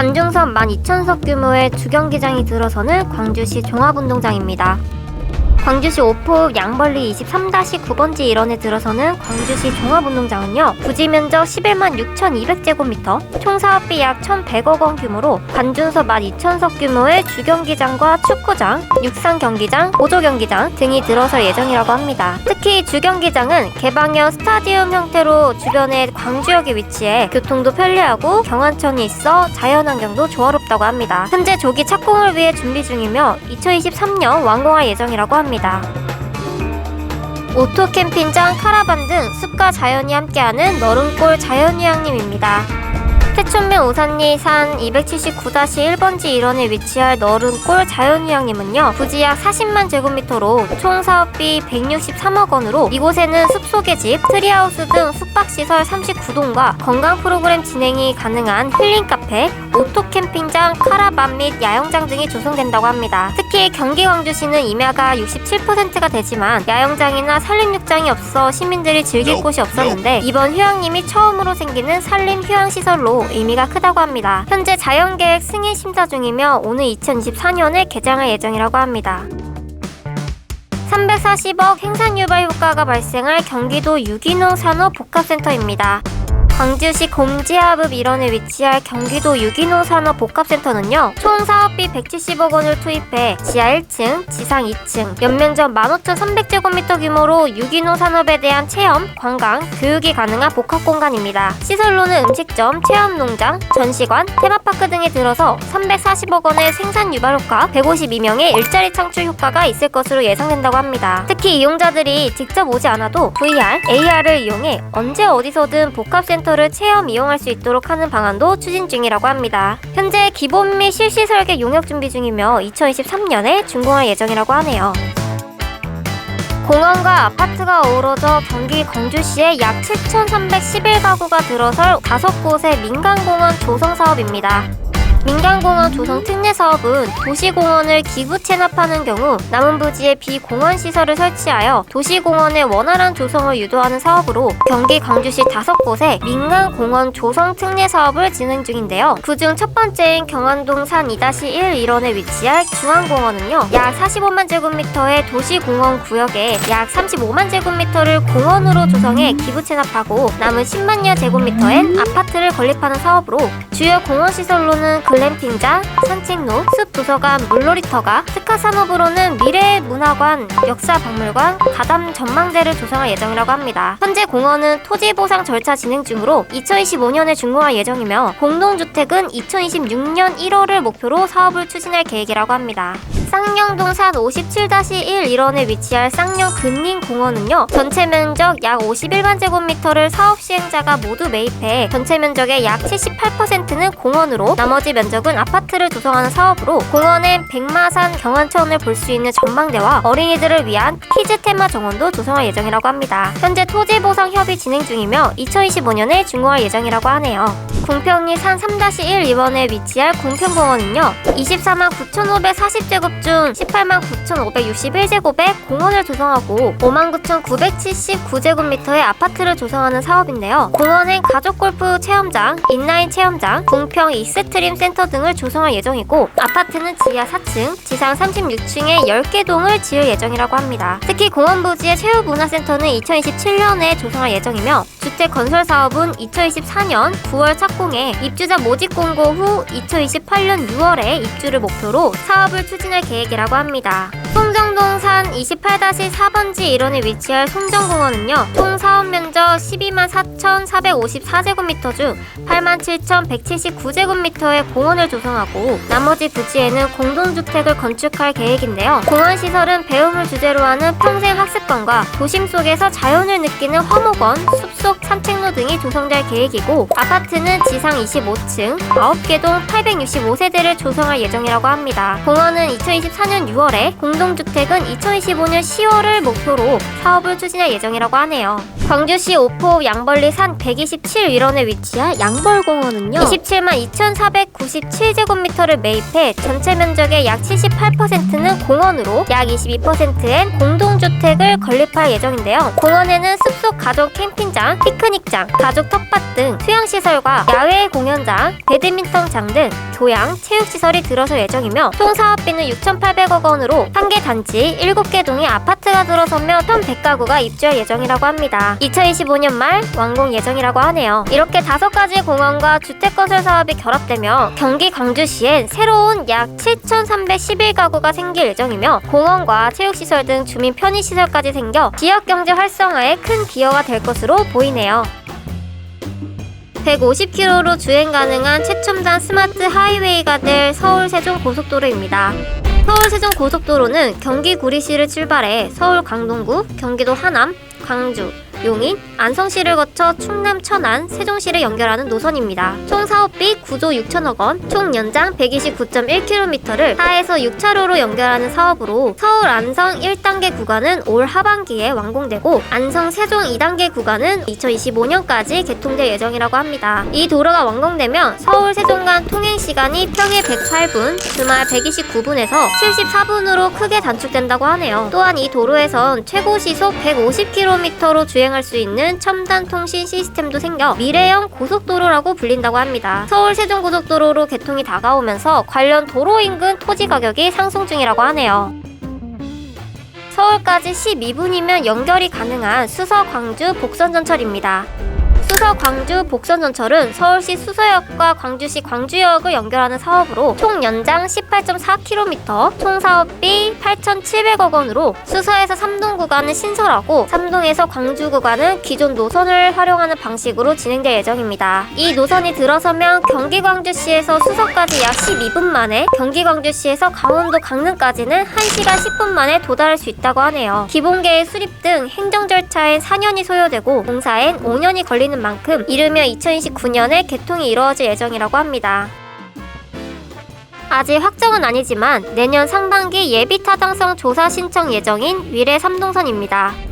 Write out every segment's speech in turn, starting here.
관중석 12,000석 규모의 주경기장이 들어서는 광주시 종합운동장입니다. 광주시 오포 양벌리 23-9번지 일원에 들어서는 광주시 종합운동장은요 부지 면적 11만 6,200제곱미터 총 사업비 약 1,100억 원 규모로 관중석 12,000석 규모의 주경기장과 축구장, 육상경기장, 보조경기장 등이 들어설 예정이라고 합니다. 특히 주경기장은 개방형 스타디움 형태로 주변에 광주역에 위치해 교통도 편리하고 경안천이 있어 자연환경도 조화롭다고 합니다. 현재 조기 착공을 위해 준비 중이며 2023년 완공할 예정이라고 합니다. 오토 캠핑장, 카라반 등 숲과 자연이 함께하는 너른골 자연휴양림입니다. 태촌면 우산리 산 279-1번지 일원에 위치할 너른골 자연휴양림은요 부지 약 40만 제곱미터로 총 사업비 163억 원으로 이곳에는 숲속의 집, 트리하우스 등 숙박시설 39동과 건강 프로그램 진행이 가능한 힐링 카페, 오토 캠핑장, 카라반 및 야영장 등이 조성된다고 합니다. 특히 경기 광주시는 임야가 67%가 되지만 야영장이나 산림욕장이 없어 시민들이 즐길 곳이 없었는데 이번 휴양림이 처음으로 생기는 산림 휴양시설로 의미가 크다고 합니다. 현재 자연계획 승인 심사 중이며 오늘 2024년에 개장할 예정이라고 합니다. 340억 생산 유발 효과가 발생할 경기도 유기농 산업 복합센터입니다. 광주시 곰지합읍 일원에 위치할 경기도 유기농 산업 복합센터는요 총 사업비 170억 원을 투입해 지하 1층, 지상 2층, 연면적 15,300제곱미터 규모로 유기농 산업에 대한 체험, 관광, 교육이 가능한 복합 공간입니다. 시설로는 음식점, 체험 농장, 전시관, 테마파크 등이 들어서 340억 원의 생산 유발 효과, 152명의 일자리 창출 효과가 있을 것으로 예상된다고 합니다. 특히 이용자들이 직접 오지 않아도 VR, AR을 이용해 언제 어디서든 복합센터 를 체험 이용할 수 있도록 하는 방안도 추진 중이라고 합니다. 현재 기본 및 실시 설계 용역 준비 중이며 2023년에 준공할 예정이라고 하네요. 공원과 아파트가 어우러져 경기 광주시에 약 7,311가구가 들어설 다섯 곳의 민간공원 조성 사업입니다. 민간공원 조성 특례 사업은 도시공원을 기부 체납하는 경우 남은 부지에 비공원 시설을 설치하여 도시공원의 원활한 조성을 유도하는 사업으로 경기 광주시 다섯 곳에 민간공원 조성 특례 사업을 진행 중인데요. 그중 첫 번째인 경안동 산 2-1 일원에 위치할 중앙공원은요. 약 45만 제곱미터의 도시공원 구역에 약 35만 제곱미터를 공원으로 조성해 기부 체납하고 남은 10만여 제곱미터엔 아파트를 건립하는 사업으로 주요 공원 시설로는 글램핑장, 산책로, 숲 도서관, 물놀이터가, 특화 산업으로는 미래문화관, 역사박물관, 가담 전망대를 조성할 예정이라고 합니다. 현재 공원은 토지 보상 절차 진행 중으로 2025년에 준공할 예정이며 공동주택은 2026년 1월을 목표로 사업을 추진할 계획이라고 합니다. 쌍용동 산 57-1 일원에 위치할 쌍용 근린공원은요 전체 면적 약 51만 제곱미터를 사업 시행자가 모두 매입해 전체 면적의 약 78%는 공원으로 나머지 면적은 아파트를 조성하는 사업으로 공원엔 백마산 경안천을 볼 수 있는 전망대와 어린이들을 위한 키즈 테마 정원도 조성할 예정이라고 합니다. 현재 토지 보상 협의 진행 중이며 2025년에 준공할 예정이라고 하네요. 궁평리 산 3-1 일원에 위치할 궁평공원은요 24만 9,540제곱 중 18만 9,561제곱의 공원을 조성하고 5만 9,979제곱미터의 아파트를 조성하는 사업인데요. 공원엔 가족 골프 체험장, 인라인 체험장, 궁평 익스트림 센터 등을 조성할 예정이고 아파트는 지하 4층, 지상 36층에 10개 동을 지을 예정이라고 합니다. 특히 공원 부지의 체육문화센터는 2027년에 조성할 예정이며 주택 건설 사업은 2024년 9월 착공해 입주자 모집 공고 후 2028년 6월에 입주를 목표로 사업을 추진할 계획이라고 합니다. 송정동 산 28-4번지 일원에 위치할 송정공원은요, 총 사업 면적 12만 4,454제곱미터 중 8만 7,179제곱미터의 공원을 조성하고 나머지 부지에는 공동주택을 건축할 계획인데요. 공원 시설은 배움을 주제로 하는 평생 학습관과 도심 속에서 자연을 느끼는 화목원, 숲속 산책로 등이 조성될 계획이고 아파트는 지상 25층, 9개 동 865세대를 조성할 예정이라고 합니다. 공원은 2024년 6월에 공동 주택은 2025년 10월을 목표로 사업을 추진할 예정이라고 하네요. 광주시 오포 양벌리 산 127일원에 위치한 양벌공원은요 27만 2,497제곱미터를 매입해 전체 면적의 약 78%는 공원으로 약 22%엔 공동주택을 건립할 예정인데요 공원에는 숲속 가족 캠핑장, 피크닉장, 가족 텃밭 등 수영시설과 야외 공연장, 배드민턴장 등 교양, 체육시설이 들어설 예정이며 총 사업비는 6,800억 원으로 한 개 단지 7개 동의 아파트가 들어서며 1,100가구가 입주할 예정이라고 합니다. 2025년 말 완공 예정이라고 하네요. 이렇게 다섯 가지 공원과 주택 건설 사업이 결합되며 경기 광주시엔 새로운 약 7,311가구가 생길 예정이며 공원과 체육시설 등 주민 편의시설까지 생겨 지역 경제 활성화에 큰 기여가 될 것으로 보이네요. 150km로 주행 가능한 최첨단 스마트 하이웨이가 될 서울 세종 고속도로입니다. 서울 세종 고속도로는 경기 구리시를 출발해 서울 강동구, 경기도 하남, 광주, 용인, 안성시를 거쳐 충남 천안, 세종시를 연결하는 노선입니다. 총 사업비 9조 6천억 원, 총 연장 129.1km를 4에서 6차로로 연결하는 사업으로 서울 안성 1단계 구간은 올 하반기에 완공되고 안성 세종 2단계 구간은 2025년까지 개통될 예정이라고 합니다. 이 도로가 완공되면 서울 세종 간 통행 시간이 평일 108분, 주말 129분에서 74분으로 크게 단축된다고 하네요. 또한 이 도로에선 최고 시속 150km로 주행 할 수 있는 첨단 통신 시스템도 생겨 미래형 고속도로라고 불린다고 합니다. 서울 세종고속도로로 개통이 다가오면서 관련 도로 인근 토지 가격이 상승 중이라고 하네요. 서울까지 12분이면 연결이 가능한 수서 광주 복선 전철입니다. 수서 광주 복선 전철은 서울시 수서역과 광주시 광주역을 연결하는 사업으로 총 연장 18.4km, 총 사업비 8,700억 원으로 수서에서 삼동 구간은 신설하고 삼동에서 광주 구간은 기존 노선을 활용하는 방식으로 진행될 예정입니다. 이 노선이 들어서면 경기 광주시에서 수서까지 약 12분 만에 경기 광주시에서 강원도 강릉까지는 1시간 10분 만에 도달할 수 있다고 하네요. 기본계획 수립 등 행정 절차엔 4년이 소요되고 공사엔 5년이 걸리는 만큼 이르면 2029년에 개통이 이루어질 예정이라고 합니다. 아직 확정은 아니지만 내년 상반기 예비 타당성 조사 신청 예정인 위례 3동선입니다.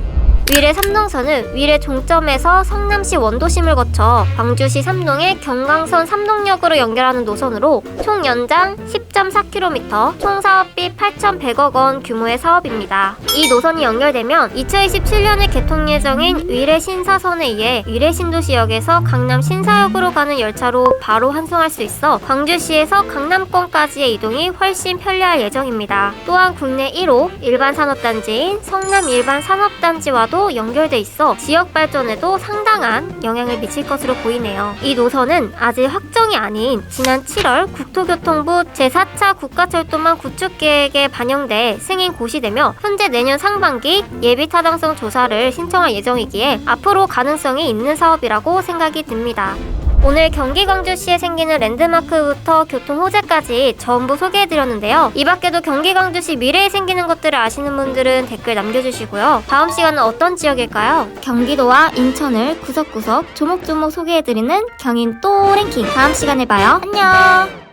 위례 3동선은 위례 종점에서 성남시 원도심을 거쳐 광주시 삼동의 경강선 삼동역으로 연결하는 노선으로 총 연장 10.4km, 총 사업비 8,100억 원 규모의 사업입니다. 이 노선이 연결되면 2027년에 개통 예정인 위례 신사선에 의해 위례 신도시역에서 강남 신사역으로 가는 열차로 바로 환송할 수 있어 광주시에서 강남권까지의 이동이 훨씬 편리할 예정입니다. 또한 국내 1호 일반 산업단지인 성남 일반 산업단지와도 연결돼 있어 지역 발전에도 상당한 영향을 미칠 것으로 보이네요. 이 노선은 아직 확정이 아닌 지난 7월 국토교통부 제4차 국가철도망 구축 계획에 반영돼 승인 고시되며 현재 내년 상반기 예비 타당성 조사를 신청할 예정이기에 앞으로 가능성이 있는 사업이라고 생각이 듭니다. 오늘 경기 광주시에 생기는 랜드마크부터 교통 호재까지 전부 소개해드렸는데요. 이 밖에도 경기 광주시 미래에 생기는 것들을 아시는 분들은 댓글 남겨주시고요. 다음 시간은 어떤 지역일까요? 경기도와 인천을 구석구석 조목조목 소개해드리는 경인 또 랭킹. 다음 시간에 봐요. 안녕!